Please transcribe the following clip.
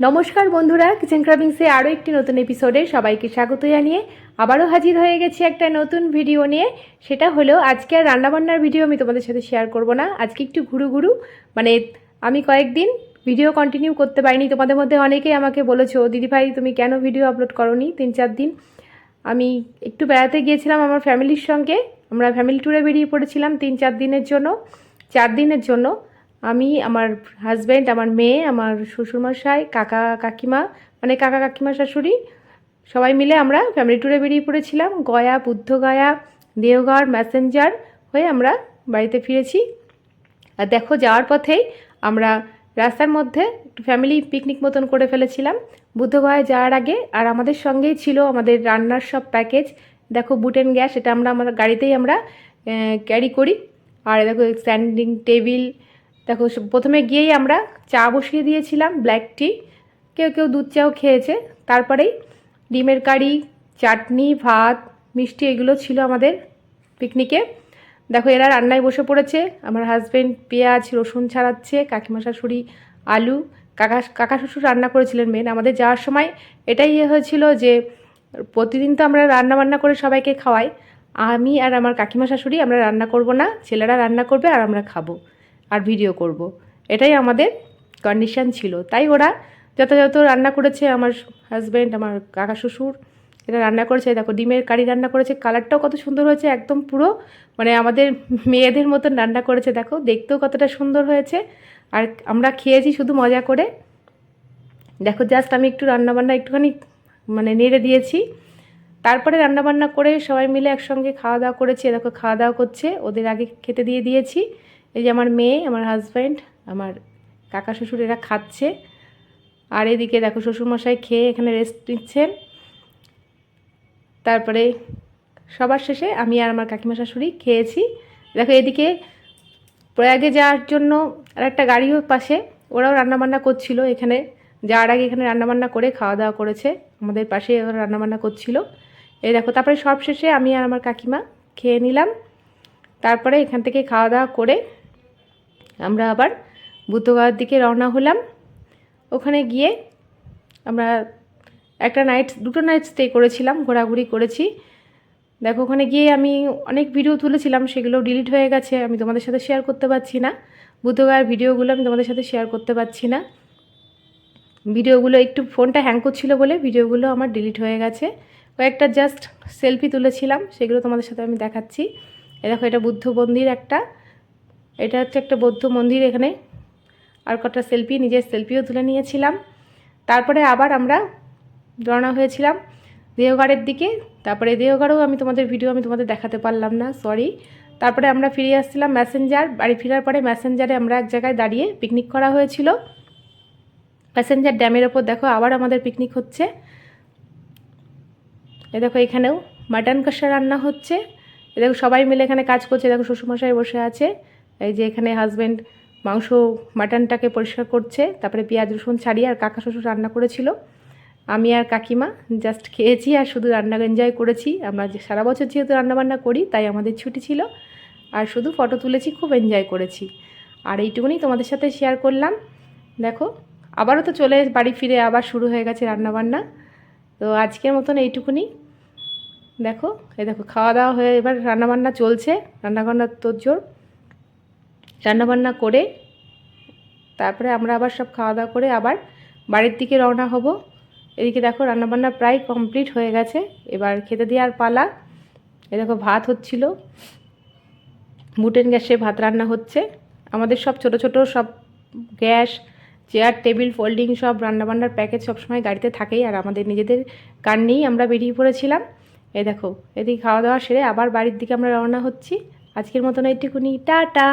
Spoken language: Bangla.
নমস্কার বন্ধুরা কিচেন ক্রাবিংসে আরও একটি নতুন এপিসোডে সবাইকে স্বাগত জানিয়ে আবারও হাজির হয়ে গেছি একটা নতুন ভিডিও নিয়ে। সেটা হলো, আজকে আর রান্নাবান্নার ভিডিও আমি তোমাদের সাথে শেয়ার করব না। আজকে একটু ঘুরু ঘুরু মানে আমি কয়েকদিন ভিডিও কন্টিনিউ করতে পারিনি। তোমাদের মধ্যে অনেকেই আমাকে বলেছ দিদিভাই তুমি কেন ভিডিও আপলোড করনি? তিন চার দিন আমি একটু বেড়াতে গিয়েছিলাম আমার ফ্যামিলির সঙ্গে। আমরা ফ্যামিলি ট্যুরে বেরিয়ে পড়েছিলাম তিন চার দিনের জন্য, চার দিনের জন্য। আমি, আমার হাজব্যান্ড আমার মেয়ে, আমার শ্বশুরমশাই, কাকা কাকিমা মানে কাকা কাকিমা শাশুড়ি, সবাই মিলে আমরা ফ্যামিলি ট্যুরে বেরিয়ে পড়েছিলাম। গয়া বুদ্ধগয়া দেওঘর ম্যাসেঞ্জার হয়ে আমরা বাড়িতে ফিরেছি। আর দেখো, যাওয়ার পথেই আমরা রাস্তার মধ্যে একটু ফ্যামিলি পিকনিক মতন করে ফেলেছিলাম। বুদ্ধগয়ায় যাওয়ার আগে আর আমাদের সঙ্গেই ছিল আমাদের রান্নার সব প্যাকেজ দেখো বুটেন গ্যাস এটা আমরা, আমার গাড়িতেই আমরা ক্যারি করি। আর দেখো স্ট্যান্ডিং টেবিল দেখো প্রথমে গিয়েই আমরা চা বসিয়ে দিয়েছিলাম ব্ল্যাক টি কেউ কেউ দুধ চাও খেয়েছে। তারপরেই ডিমের কারি, চাটনি, ভাত, মিষ্টি, এগুলো ছিল আমাদের পিকনিকে দেখো, এরা রান্নায় বসে পড়েছে। আমার হাজবেন্ড পেঁয়াজ, রসুন ছাড়াচ্ছে, কাকিমা শাশুড়ি আলু। কাকা কাকা শ্বশুর রান্না করেছিলেন মেন আমাদের যাওয়ার সময় এটাই ইয়ে হয়েছিল যে, প্রতিদিন তো আমরা রান্না বান্না করে সবাইকে খাওয়াই। আমি আর আমার কাকিমা শাশুড়ি আমরা রান্না করব না, ছেলেরা রান্না করবে আর আমরা খাব। আর ভিডিও করব। এটাই আমাদের কন্ডিশন ছিল। তাই ওরা যথাযথ রান্না করেছে আমার হাজব্যান্ড আমার কাকা শ্বশুর এটা রান্না করেছে। দেখো, ডিমের কারি রান্না করেছে। কালারটাও কত সুন্দর হয়েছে, একদম পুরো মানে আমাদের মেয়েদের মতন রান্না করেছে। দেখো, দেখতেও কতটা সুন্দর হয়েছে। আর আমরা খেয়েছি শুধু মজা করে। দেখো জাস্ট আমি একটু রান্নাবান্না একটুখানি মানে নেড়ে দিয়েছি। তারপরে রান্নাবান্না করে সবাই মিলে একসঙ্গে খাওয়া দাওয়া করেছি। দেখো খাওয়া দাওয়া করছে। ওদের আগে খেতে দিয়ে দিয়েছি। এই যে আমার মেয়ে, আমার হাজব্যান্ড আমার কাকা শ্বশুর এরা খাচ্ছে। আর এদিকে দেখো শ্বশুরমশাই খেয়ে এখানে রেস্ট নিচ্ছেন। তারপরে সবার শেষে আমি আর আমার কাকিমা শাশুড়ি খেয়েছি। দেখো এদিকে প্রয়াগে যাওয়ার জন্য আর একটা গাড়িও পাশে, ওরাও রান্নাবান্না করছিল এখানে। যাওয়ার আগে এখানে রান্নাবান্না করে খাওয়া দাওয়া করেছে। আমাদের পাশে ওরা রান্নাবান্না করছিল। এই দেখো, তারপরে সব শেষে আমি আর আমার কাকিমা খেয়ে নিলাম। তারপরে এখান থেকে খাওয়া দাওয়া করে আমরা আবার বুদ্ধগয়ার দিকে রওনা হলাম। ওখানে গিয়ে আমরা একটা নাইট দুটো নাইট স্টে করেছিলাম, ঘোরাঘুরি করেছি। দেখো, ওখানে গিয়ে আমি অনেক ভিডিও তুলেছিলাম, সেগুলো ডিলিট হয়ে গেছে, আমি তোমাদের সাথে শেয়ার করতে পারছি না। বুদ্ধগয়ার ভিডিওগুলো আমি তোমাদের সাথে শেয়ার করতে পারছি না। ভিডিওগুলো একটু ফোনটা হ্যাং করছিল বলে ভিডিওগুলো আমার ডিলিট হয়ে গেছে। কয়েকটা জাস্ট সেলফি তুলেছিলাম, সেগুলো তোমাদের সাথে আমি দেখাচ্ছি। এ দেখো, এটা বুদ্ধ মন্দির একটা। এটা হচ্ছে একটা বৌদ্ধ মন্দির এখানে। আর কটা সেলফি নিজের সেলফিও তুলে নিয়েছিলাম। তারপরে আবার আমরা রওনা হয়েছিলাম দেওঘরের দিকে। তারপরে দেওঘরেও আমি তোমাদের ভিডিও আমি তোমাদের দেখাতে পারলাম না সরি তারপরে আমরা ফিরে আসছিলাম ম্যাসেঞ্জার বাড়ি ফেরার পরে ম্যাসেঞ্জারে আমরা এক জায়গায় দাঁড়িয়ে পিকনিক করা হয়েছিল। প্যাসেঞ্জার ড্যামের ওপর দেখো আবার আমাদের পিকনিক হচ্ছে। এ দেখো এখানেও মাটন কষা রান্না হচ্ছে। এ দেখো সবাই মিলে এখানে কাজ করছে, দেখো শ্বশুরমশাই বসে আছে। এই যে এখানে হাজব্যান্ড মাংস মাটনটাকে পরিষ্কার করছে, তারপরে পেঁয়াজ, রসুন ছাড়িয়ে আর কাকা শ্বশুর রান্না করেছিল। আমি আর কাকিমা জাস্ট খেয়েছি আর শুধু রান্না এনজয় করেছি। আমরা সারা বছর যেহেতু রান্নাবান্না করি, তাই আমাদের ছুটি ছিল। আর শুধু ফটো তুলেছি, খুব এনজয় করেছি। আর এইটুকুনি তোমাদের সাথে শেয়ার করলাম। দেখো, আবারও তো চলে বাড়ি ফিরে আবার শুরু হয়ে গেছে রান্নাবান্না। তো আজকের মতন এইটুকুনি। দেখো, এই দেখো খাওয়া দাওয়া হয়ে এবার রান্নাবান্না চলছে। রান্নাবান্নার তোরজোর রান্নাবান্না করে তারপরে আমরা আবার সব খাওয়া দাওয়া করে আবার বাড়ির দিকে রওনা হব। এদিকে দেখো রান্নাবান্না প্রায় কমপ্লিট হয়ে গেছে। এবার খেতে দেওয়ার পালা। এ দেখো ভাত হচ্ছিল। বুটেন গ্যাসে ভাত রান্না হচ্ছে। আমাদের সব ছোট ছোট সব গ্যাস, চেয়ার, টেবিল, ফোল্ডিং সব রান্নাবান্নার প্যাকেজ সবসময় গাড়িতে থাকেই আর আমাদের নিজেদের কার নিয়েই আমরা বেরিয়ে পড়েছিলাম। এই দেখো, এদিকে খাওয়া দাওয়া সেরে আবার বাড়ির দিকে আমরা রওনা হচ্ছি। আজকের মতন এইটুকুনি। টাটা!